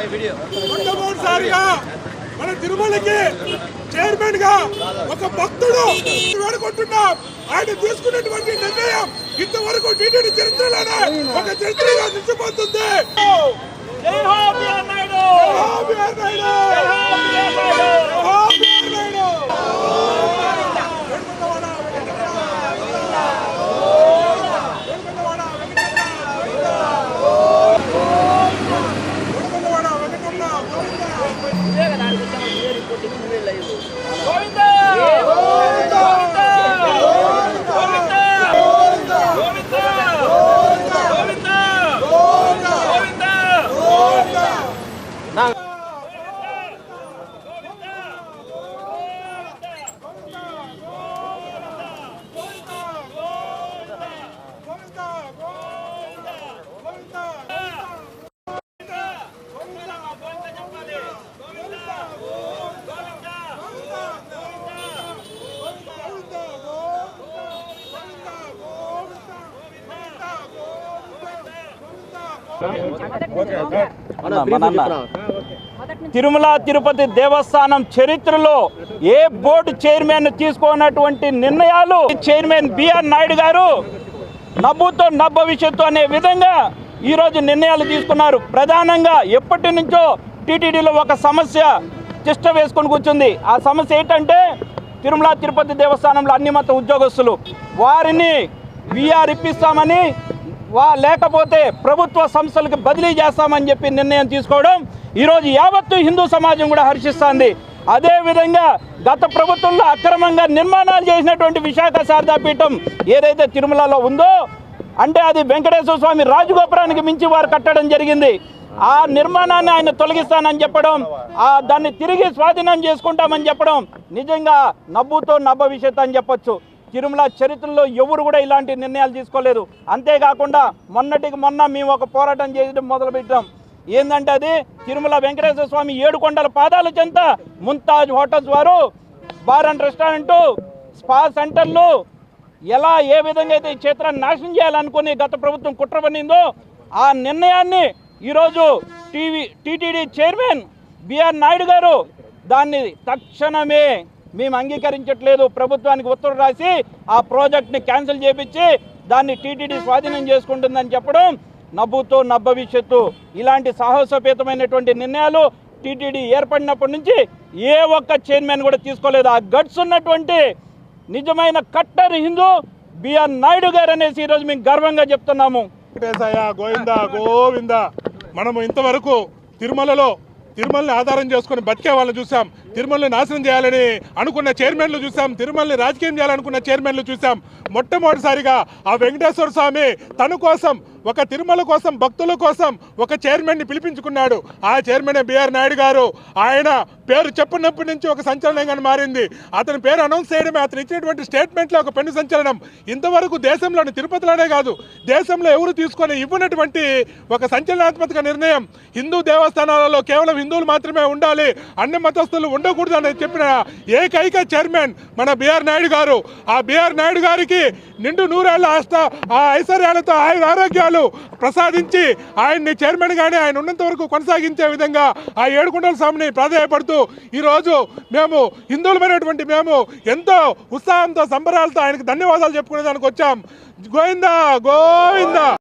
మొట్టమొదటిసారిగా మన తిరుమలకి చైర్మన్గా ఒక భక్తుడు వేడుకుంటున్నాం ఆయన తీసుకున్నటువంటి నిర్ణయం ఇంతవరకు టీటీడీ చరిత్రలోనే ఒక చరిత్రగా నిలిచిపోతుంది జై హో బిఆర్ నాయుడు జై హో బిఆర్ నాయుడు 啊 తిరుమల తిరుపతి దేవస్థానం చరిత్రలో ఏ బోర్డు చైర్మన్ తీసుకున్నటువంటి నిర్ణయాలు? చైర్మన్ బిఆర్ నాయుడు గారు నవ్వుతో నవ్వు భవిష్యత్తు అనే విధంగా ఈరోజు నిర్ణయాలు తీసుకున్నారు. ప్రధానంగా ఎప్పటి నుంచో టీటీడీలో ఒక సమస్య తిష్ట వేసుకొని కూర్చుంది. ఆ సమస్య ఏంటంటే తిరుమల తిరుపతి దేవస్థానంలో అన్ని మత ఉద్యోగస్తులు వారిని విఆర్ ఇప్పిస్తామని వా లేకపోతే ప్రభుత్వ సంస్థలకు బదిలీ చేస్తామని చెప్పి నిర్ణయం తీసుకోవడం ఈరోజు యావత్తు హిందూ సమాజం కూడా హర్షిస్తోంది. అదేవిధంగా గత ప్రభుత్వంలో అక్రమంగా నిర్మాణాలు చేసినటువంటి విశాఖ శారదాపీఠం ఏదైతే తిరుమలలో ఉందో అంటే అది వెంకటేశ్వర స్వామి రాజగోపురానికి మించి వారు కట్టడం జరిగింది. ఆ నిర్మాణాన్ని ఆయన తొలగిస్తానని చెప్పడం ఆ దాన్ని తిరిగి స్వాధీనం చేసుకుంటామని చెప్పడం నిజంగా నవ్వుతో నవ్వ విషయత అని చెప్పొచ్చు. తిరుమల చరిత్రలో ఎవరు కూడా ఇలాంటి నిర్ణయాలు తీసుకోలేదు. అంతేకాకుండా మొన్నటికి మొన్న మేము ఒక పోరాటం చేయడం మొదలుపెట్టాం. ఏంటంటే అది? తిరుమల వెంకటేశ్వర స్వామి ఏడుకొండల పాదాల చెంత ముంతాజ్ హోటల్స్ వారు బార్ అండ్ రెస్టారెంట్ స్పా సెంటర్లు ఎలా ఏ విధంగా అయితే ఈ క్షేత్రాన్ని నాశనం చేయాలనుకుని గత ప్రభుత్వం కుట్ర పన్నిందో ఆ నిర్ణయాన్ని ఈరోజు TV TTD chairman BR Naidu garu దాన్ని తక్షణమే మేము అంగీకరించట్లేదు. ప్రభుత్వానికి ఉత్తర్వు రాసి ఆ ప్రాజెక్ట్ని క్యాన్సిల్ చేపించి దాన్ని టీటీడీ స్వాధీనం చేసుకుంటుందని చెప్పడం నవ్వుతో నవ్వ భవిష్యత్తు ఇలాంటి సాహసోపేతమైనటువంటి నిర్ణయాలు టీటీడీ ఏర్పడినప్పటి నుంచి ఏ ఒక్క చైర్మన్ కూడా తీసుకోలేదు. ఆ గట్స్ ఉన్నటువంటి నిజమైన కట్టర్ హిందూ బిఆర్ నాయుడు గారు అనేసి ఈరోజు మేము గర్వంగా చెప్తున్నాము. వెంకటేశయ్య గోవిందా గోవింద. మనము ఇంతవరకు తిరుమలలో తిరుమలని ఆధారం చేసుకుని బతికే వాళ్ళని చూసాం. తిరుమలని నాశనం చేయాలని అనుకున్న చైర్మన్లు చూసాం. తిరుమలని రాజకీయం చేయాలనుకున్న చైర్మన్లు చూసాం. మొట్టమొదటిసారిగా ఆ వెంకటేశ్వర స్వామి తన కోసం ఒక తిరుమల కోసం భక్తుల కోసం ఒక చైర్మన్ని పిలిపించుకున్నాడు. ఆ చైర్మన్ బిఆర్ నాయుడు గారు. ఆయన పేరు చెప్పినప్పటి నుంచి ఒక సంచలనంగా మారింది. అతని పేరు అనౌన్స్ చేయడమే అతను ఇచ్చినటువంటి స్టేట్మెంట్లో ఒక పెను సంచలనం. ఇంతవరకు దేశంలోని తిరుపతిలోనే కాదు దేశంలో ఎవరు తీసుకొని ఇవ్వనటువంటి ఒక సంచలనాత్మక నిర్ణయం. హిందూ దేవస్థానాలలో కేవలం హిందువులు మాత్రమే ఉండాలి అన్ని మతస్థులు ఉండకూడదు అని చెప్పిన ఏకైక చైర్మన్ మన బిఆర్ నాయుడు గారు. ఆ బిఆర్ నాయుడు గారికి నిండు నూరేళ్ళ ఆస్త ఆ ఐశ్వర్యాలతో ఆయన ఆరోగ్యాలు ప్రసాదించి ఆయన్ని చైర్మన్ గానే ఆయన ఉన్నంత వరకు కొనసాగించే విధంగా ఆ ఏడుకొండల స్వామిని ప్రాధాయపడుతూ ఈరోజు మేము హిందువులమైనటువంటి మేము ఎంతో ఉత్సాహంతో సంబరాలతో ఆయనకు ధన్యవాదాలు చెప్పుకునే దానికి వచ్చాం. గోవిందా గోవిందా!